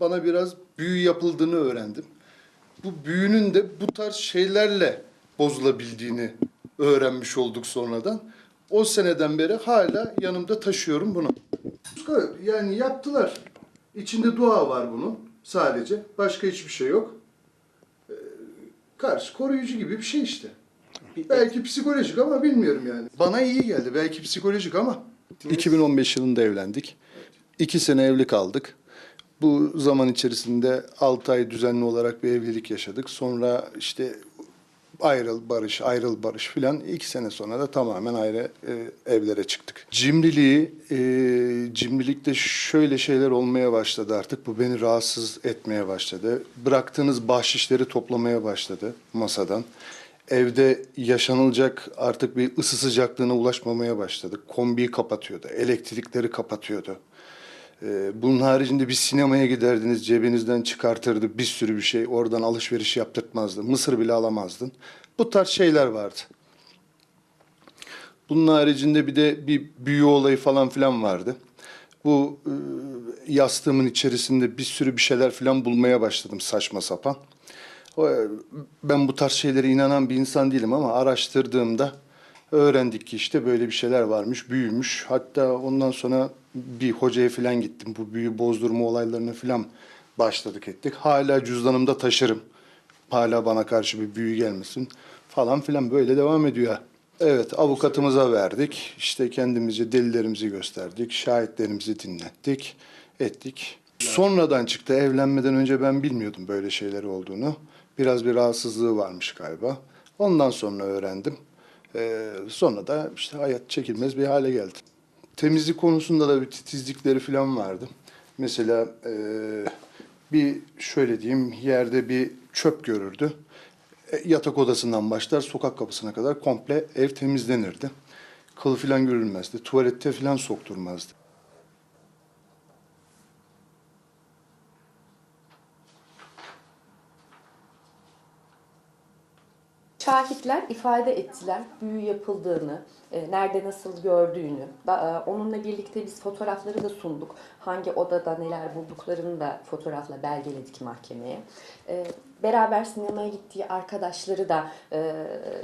bana biraz büyü yapıldığını öğrendim. Bu büyünün de bu tarz şeylerle bozulabildiğini öğrenmiş olduk sonradan. O seneden beri hala yanımda taşıyorum bunu. Yani yaptılar. İçinde dua var bunun sadece. Başka hiçbir şey yok. Ee, Karşı koruyucu gibi bir şey işte. Belki psikolojik ama bilmiyorum yani. Bana iyi geldi. Belki psikolojik ama. 2015 yılında evlendik. İki sene evli kaldık. Bu zaman içerisinde 6 ay düzenli olarak bir evlilik yaşadık. Sonra işte ayrıl barış, ayrıl barış filan. iki sene sonra da tamamen ayrı e, evlere çıktık. Cimriliği, e, cimrilikte şöyle şeyler olmaya başladı artık. Bu beni rahatsız etmeye başladı. Bıraktığınız bahşişleri toplamaya başladı masadan. Evde yaşanılacak artık bir ısı sıcaklığına ulaşmamaya başladık. Kombiyi kapatıyordu, elektrikleri kapatıyordu. Ee, bunun haricinde bir sinemaya giderdiniz, cebinizden çıkartırdı bir sürü bir şey. Oradan alışveriş yaptırtmazdı. Mısır bile alamazdın. Bu tarz şeyler vardı. Bunun haricinde bir de bir büyü olayı falan filan vardı. Bu e, yastığımın içerisinde bir sürü bir şeyler filan bulmaya başladım saçma sapan. E, Ben bu tarz şeylere inanan bir insan değilim ama araştırdığımda öğrendik ki işte böyle bir şeyler varmış, büyümüş. Hatta ondan sonra bir hocaya filan gittim. Bu büyü bozdurma olaylarını filan başladık ettik. Hala cüzdanımda taşırım. Hala bana karşı bir büyü gelmesin falan filan böyle devam ediyor. Evet avukatımıza verdik. İşte kendimizce delillerimizi gösterdik. Şahitlerimizi dinlettik. Ettik. Sonradan çıktı. Evlenmeden önce ben bilmiyordum böyle şeyler olduğunu. Biraz bir rahatsızlığı varmış galiba. Ondan sonra öğrendim. Ee, sonra da işte hayat çekilmez bir hale geldi. Temizlik konusunda da bir titizlikleri falan vardı. Mesela e, bir şöyle diyeyim yerde bir çöp görürdü. E, yatak odasından başlar sokak kapısına kadar komple ev temizlenirdi. Kıl falan görülmezdi. Tuvalette falan sokturmazdı. Şahitler ifade ettiler büyü yapıldığını, e, nerede nasıl gördüğünü. E, Onunla birlikte biz fotoğrafları da sunduk. Hangi odada neler bulduklarını da fotoğrafla belgeledik mahkemeye. E, Beraber sinemaya gittiği arkadaşları da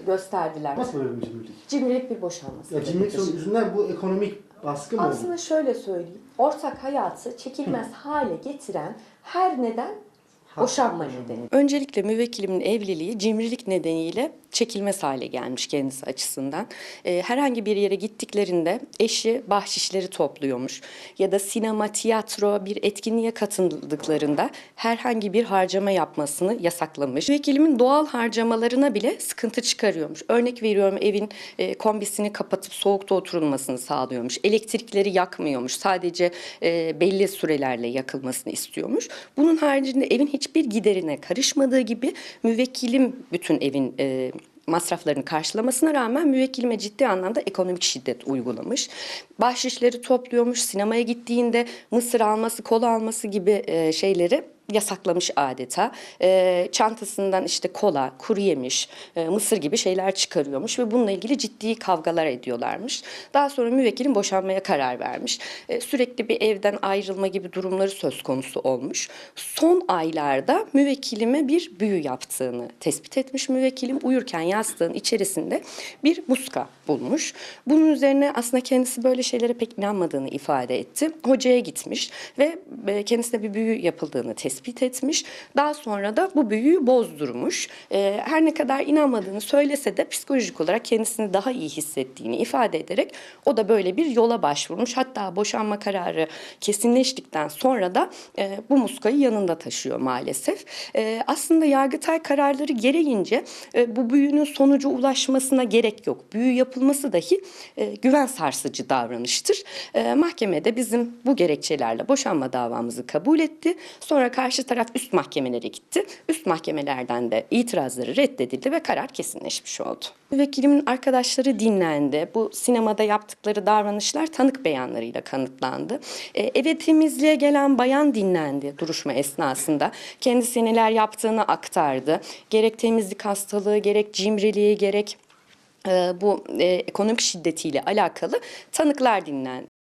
gösterdiler. Nasıl böyle bir cimrilik? Cimrilik bir boşanması. Ya cimrilik yüzünden bu ekonomik baskı mı oldu? Aslında şöyle söyleyeyim. Ortak hayatı çekilmez hale getiren her neden boşanma nedeni. Öncelikle müvekkilimin evliliği cimrilik nedeniyle çekilmez hale gelmiş kendisi açısından. Ee, herhangi bir yere gittiklerinde eşi bahşişleri topluyormuş ya da sinema, tiyatro bir etkinliğe katıldıklarında herhangi bir harcama yapmasını yasaklamış. Müvekkilimin doğal harcamalarına bile sıkıntı çıkarıyormuş. Örnek veriyorum evin e, kombisini kapatıp soğukta oturulmasını sağlıyormuş. Elektrikleri yakmıyormuş. Sadece e, belli sürelerle yakılmasını istiyormuş. Bunun haricinde evin hiçbir giderine karışmadığı gibi müvekkilim bütün evin e, masraflarını karşılamasına rağmen müvekkilime ciddi anlamda ekonomik şiddet uygulamış. Bahşişleri topluyormuş, sinemaya gittiğinde mısır alması, kola alması gibi e, şeyleri yasaklamış adeta. E, çantasından işte kola, kuru yemiş, e, mısır gibi şeyler çıkarıyormuş ve bununla ilgili ciddi kavgalar ediyorlarmış. Daha sonra müvekkilim boşanmaya karar vermiş. E, sürekli bir evden ayrılma gibi durumları söz konusu olmuş. Son aylarda müvekkilime bir büyü yaptığını tespit etmiş müvekkilim. Uyurken yastığın içerisinde bir muska bulmuş. Bunun üzerine aslında kendisi böyle şeylere pek inanmadığını ifade etti. Hocaya gitmiş ve e, kendisine bir büyü yapıldığını tespit etmiş. Daha sonra da bu büyüyü bozdurmuş. E, Her ne kadar inanmadığını söylese de psikolojik olarak kendisini daha iyi hissettiğini ifade ederek o da böyle bir yola başvurmuş. Hatta boşanma kararı kesinleştikten sonra da e, bu muskayı yanında taşıyor maalesef. Aslında Yargıtay kararları gereğince bu büyünün sonucu ulaşmasına gerek yok. Büyü yapılması dahi e, güven sarsıcı davranıştır. E, mahkemede bizim bu gerekçelerle boşanma davamızı kabul etti. Sonra karşı taraf üst mahkemelere gitti. Üst mahkemelerden de itirazları reddedildi ve karar kesinleşmiş oldu. Müvekkilimin arkadaşları dinlendi. Bu sinemada yaptıkları davranışlar tanık beyanlarıyla kanıtlandı. E, eve temizliğe gelen bayan dinlendi duruşma esnasında. Kendisi neler yaptığını aktardı. Gerek temizlik hastalığı, gerek cimriliği, gerek bu e, ekonomik şiddetiyle alakalı tanıklar dinlendi.